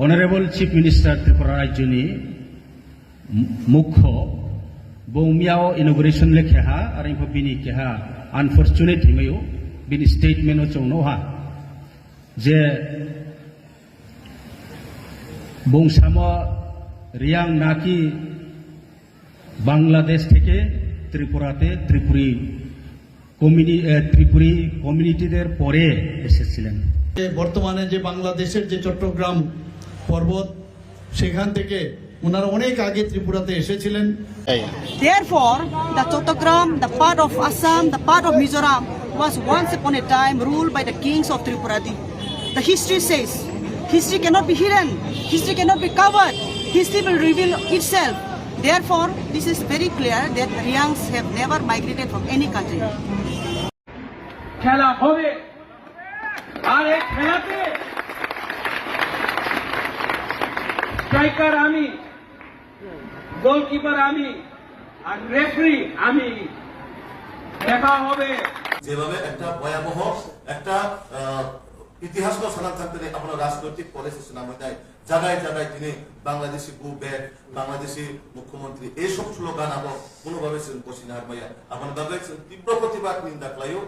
Minister Tripura Rajyani Mukho Baumiao inauguration le keha aring ko bini keha unfortunate hingayo bini statement o chongno ha যে বংশামা রিয়াং নাকি বাংলাদেশ থেকে ত্রিপুরাতে ত্রিপুরী কমিউনি ত্রিপুরী কমিউনিটিদের পরে এসেছিলেন বর্তমানে যে বাংলাদেশের যে চট্টগ্রাম পর্বত সেখান থেকে ওনারা অনেক আগে ত্রিপুরাতে এসেছিলেন Therefore, the Chotogram, the part of Assam, the part of Mizoram was once upon a time ruled by the kings of Tripuradi. The history says, history cannot be hidden, history cannot be covered, history will reveal itself. Therefore, this is very clear that Riyangs have never migrated from any country. খেলা হবে আর এই খেলাতে striker আমি goalkeeper আমি, আর referee আমি। দেখা হবে। যেভাবে একটা ভয়াবহ একটা ইতিহাস সালাম থাকতে আপনার রাজনৈতিক পরিস্থিতি নামে দেয় জায়গায় জায়গায় তিনি বাংলাদেশি গু ব্যাগ বাংলাদেশি মুখ্যমন্ত্রী, এইসব স্লোগান আবার কোনোভাবে বসি না হারমাইয়া আপনার দাদা তীব্র প্রতিবাদ, নিন্দা খাইও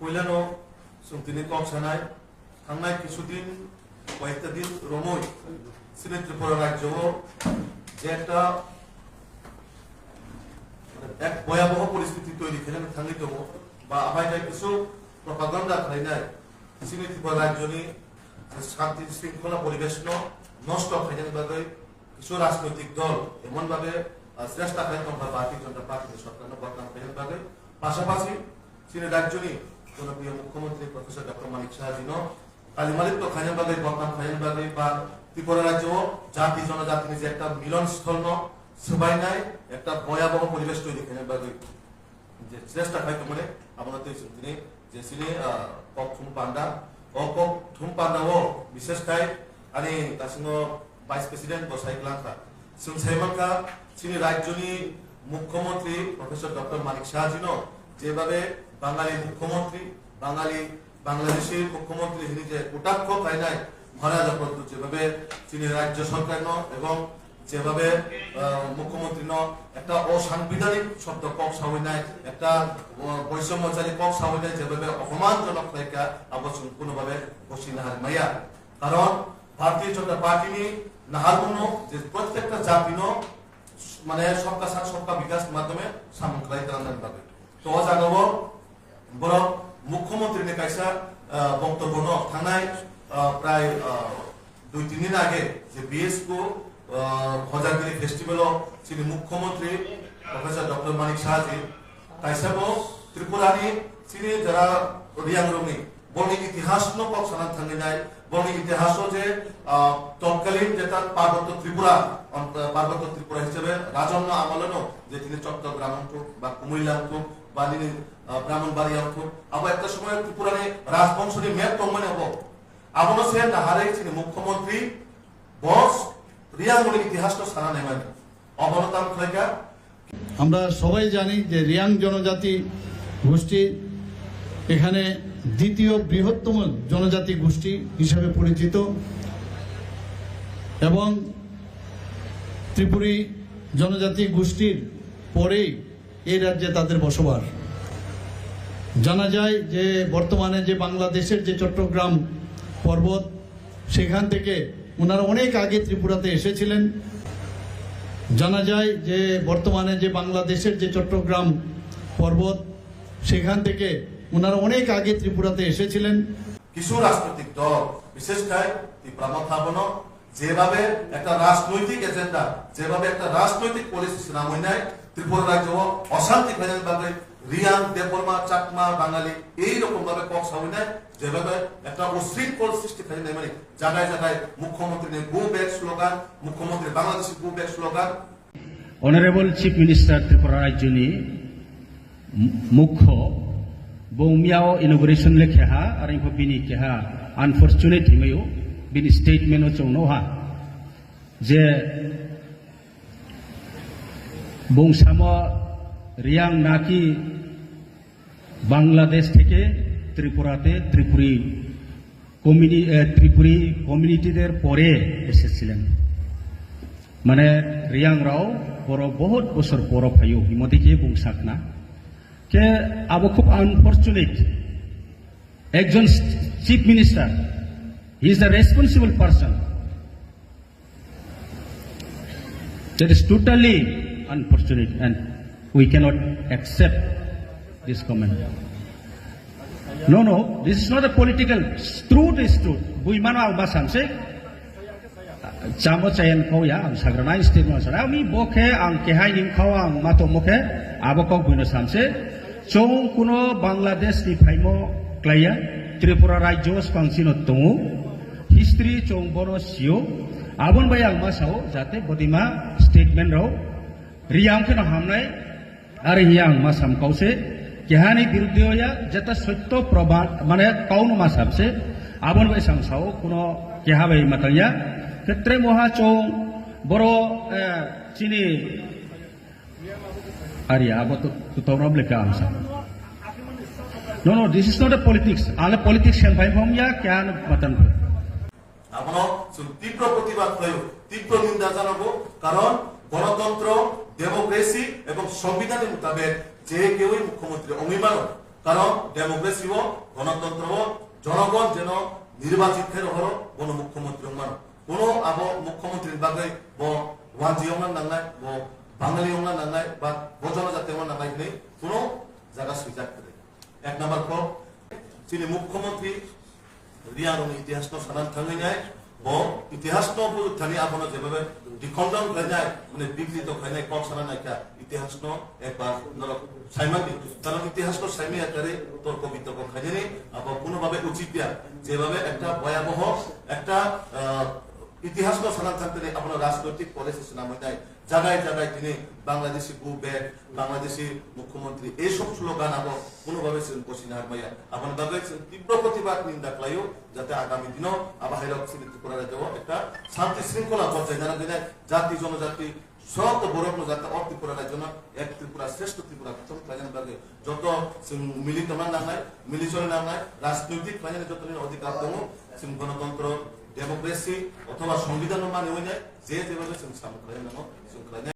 পয়লানো তিনি কমসানায় থাंनाय কিছুদিন কয়েকটা ইত্যাদি রমই সিলেট ত্রিপুরা রাজ্য যে একটা এক ভয়াবহ পরিস্থিতি তৈরি খেলেন থাঙ্গি দব বা আবাইটা কিছু প্রপাগান্ডা খাই নাই সিলেট ত্রিপুরা রাজ্য শান্তি শৃঙ্খলা পরিবেশ নষ্ট খাইছেন বাবে কিছু রাজনৈতিক দল, এমনভাবে চেষ্টা করেন তোমরা ভারতীয় জনতা পার্টি সরকার বর্তমান খাইছেন বাবে পাশাপাশি সিলেট রাজ্য জনপ্রিয় মুখ্যমন্ত্রী প্রফেসর ডক্টর মানিক সাহাজিনও কালিমালিক তো খাইমবাগে বকাম খাইমবাগে বা ত্রিপুরা রাজ্য জাতি, জনজাতি নিজে একটা মিলন মিলনস্থল সবাই নাই, একটা ভয়াবহ পরিবেশ তৈরি খাইমবাগে যে চেষ্টা খাইতে মানে আপনার তো তিনি যে সিনে কক থুম পান্ডা ও কক থুম পান্ডা ও বিশেষ খাই আনি তাসিং ভাইস প্রেসিডেন্ট বসাই গ্লাঙ্কা সিং সাইমাঙ্কা সিনি রাজ্যনি মুখ্যমন্ত্রী, প্রফেসর ডক্টর মানিক শাহজিনো যেভাবে বাঙালি মুখ্যমন্ত্রী, বাঙালি বাংলাদেশের মুখ্যমন্ত্রী যিনি যে কটাক্ষ খাইনাই মহারাজা পদ্ধতি যেভাবে চিনি রাজ্য সরকার ন এবং যেভাবে মুখ্যমন্ত্রী ন একটা অসাংবিধানিক শব্দ কক সাহইনাই একটা বৈষম্যচারী কক সাহইনাই যেভাবে অপমানজনক নায়িকা আবশ্যক কোনোভাবে বসি নাহার মাইয়া। কারণ ভারতীয় জনতা পার্টি নি নাহারগুনো যে প্রত্যেকটা জাতি ন মানে সবকা সাথ সবকা বিকাশ মাধ্যমে সামন খাই তালান পাবে। তো ও জানাব বড় মুখ্যমন্ত্রী কাইসা বক্তব্য ন। থানায় প্রায় দুই, তিন দিন আগে যে বিএসকো হজাগিরি ফেস্টিভ্যাল যিনি মুখ্যমন্ত্রী, প্রফেসর ডক্টর মানিক শাহজি তাইসাবো ত্রিপুরানি যিনি যারা রিয়াং রঙি বর্ণি ইতিহাস ন কক সানান থাঙ্গি নাই। বর্ণি ইতিহাস যে তৎকালীন যেটা পার্বত্য ত্রিপুরা পার্বত্য ত্রিপুরা হিসেবে রাজন্য আমলনো যে তিনি চট্টগ্রাম বা কুমিল্লা অংশ বা তিনি ব্রাহ্মণবাড়ি অংশ। আবার একটা সময় ত্রিপুরানি রাজবংশনি মেয়ের তম্মানে হব। আপনার সে নাহারে তিনি মুখ্যমন্ত্রী। বস রিয়াঙ্গুলি ইতিহাস তো সারা নেবেন অবনতাম খাইকা আমরা সবাই জানি যে রিয়াং জনজাতি গোষ্ঠী এখানে দ্বিতীয় বৃহত্তম জনজাতি গোষ্ঠী হিসাবে পরিচিত এবং ত্রিপুরী জনজাতি গোষ্ঠীর পরেই এই রাজ্যে তাদের বসবাস। জানা যায় যে বর্তমানে যে বাংলাদেশের যে চট্টগ্রাম পর্বত, সেখান থেকে ওনারা অনেক আগে ত্রিপুরাতে এসেছিলেন। জানা যায় যে বর্তমানে যে বাংলাদেশের যে চট্টগ্রাম পর্বত, সেখান থেকে ওনারা অনেক আগে ত্রিপুরাতে এসেছিলেন। কিছু রাজনৈতিক দল, বিশেষ করে ত্রিপুরা যেভাবে একটা রাজনৈতিক এজেন্ডা, যেভাবে একটা রাজনৈতিক পলিসি নাই, ত্রিপুরা রাজ্য অশান্তি ফেলেন ভাবে রিয়াং, দেববর্মা, চাকমা, বাঙালি এইরকম ভাবে কক নাই, যেভাবে একটা উশৃঙ্খল সৃষ্টি ফেলে নাই মানে জায়গায় জায়গায় মুখ্যমন্ত্রী গো ব্যাক স্লোগান, মুখ্যমন্ত্রী Bangladeshi go back slogan. Honorable Chief Minister Tripura Rajyani Mukho Baumiao inauguration le keha aring ko bini keha o chongno ha যে বংশামা রিয়াং নাকি বাংলাদেশ থেকে ত্রিপুরাতে ত্রিপুরী কমিউনি ত্রিপুরী কমিউনিটিদের পরে এসেছিলেন মানে রিয়াং রাও বড় বহুত বছর পর ফাইও হিমতিকে বুংসাক না কে আবো খুব আনফর্চুনেট একজন chief minister he is the responsible person That is totally unfortunate and we cannot accept this comment. No, no, this is not a political. Truth is truth. Bui mano ang basam se. Chamo chayan ko ya ang sagranay statement sa ami bokhe ang kehay nim khaw ang mato mokhe abo ko buino samse chong kuno Bangladesh ni phaimo klaya Tripura rajyo spangsino tungu history chong bono sio abon bayang masao jate bodima statement rao রিয়াং কেন হামনাই আর হিয়াং মাসাম কাউসে কেহানি বিরুদ্ধে যেটা সত্য প্রমাণ মানে কাউন মাসাবসে আবন by সাংসাও কোন কেহা by মাতাইয়া ক্ষেত্রে মহা চৌ বড় চিনি আরে আবো তো তো রবলে কা আমসা No, no, this is not a politics. All politics can buy from ya can এখনও তীব্র প্রতিবাদ হয়েও, তীব্র নিন্দা জানাব। কারণ গণতন্ত্র ডেমোক্রেসি এবং সংবিধানের মোতাবেক যে কেউই মুখ্যমন্ত্রী অভিমান কারণ ডেমোক্রেসি ও গণতন্ত্র জনগণ যেন নির্বাচিত হল কোন মুখ্যমন্ত্রী অভিমান কোন আব মুখ্যমন্ত্রীর বাকে ব ওয়াজি নাংনায় ব বাঙালি অংলান নাংনায় বা বজনজাতি অংলান নাংনায় নেই। কোন জায়গা করে। এক নাম্বার তিনি মুখ্যমন্ত্রী રિયાનો ઇતિહાસનો સનાત થઈ જાય બહુ ઇતિહાસનો ઉપયોગ થઈને આપણને જેભાવે ડિખંડન થઈ જાય અને વિકૃત થઈ જાય કોણ સારા નાખ્યા ઇતિહાસનો সাইমা কারণ ইতিহাসকে সাইমিয়া করে তর্ক বিতর্ক খাজে নেই আবার কোনোভাবে উচিত যেভাবে একটা ভয়াবহ একটা ইতিহাসকে সারা থাকতে আপনার রাজনৈতিক পলিসি নামে যায় জায়গায় জায়গায় তিনি বাংলাদেশি গো ব্যাক বাংলাদেশি মুখ্যমন্ত্রী। এই সব স্লোগান আবার কোনোভাবে ছিলেন কোচিনার মাইয়া, আমার দাদা তীব্র প্রতিবাদ, নিন্দা ক্লাইও, যাতে আগামী দিনও আবার সিলেক্ট করা যাব একটা শান্তি শৃঙ্খলা পর্যায়ে জানা দিনে জাতি, জনজাতি, সব বড় যাতে অ ত্রিপুরার জন্য এক ত্রিপুরা শ্রেষ্ঠ ত্রিপুরা প্রথম কাজানবাগে যত মিলিত না নাই মিলিচল না নাই, রাজনৈতিক কাজানে যত অধিকার দেবো দম গণতন্ত্র, ডেমোক্রেসি অথবা সংবিধান মানে হয়ে যায়, যে যেভাবে সামগ্রী নামক شكرا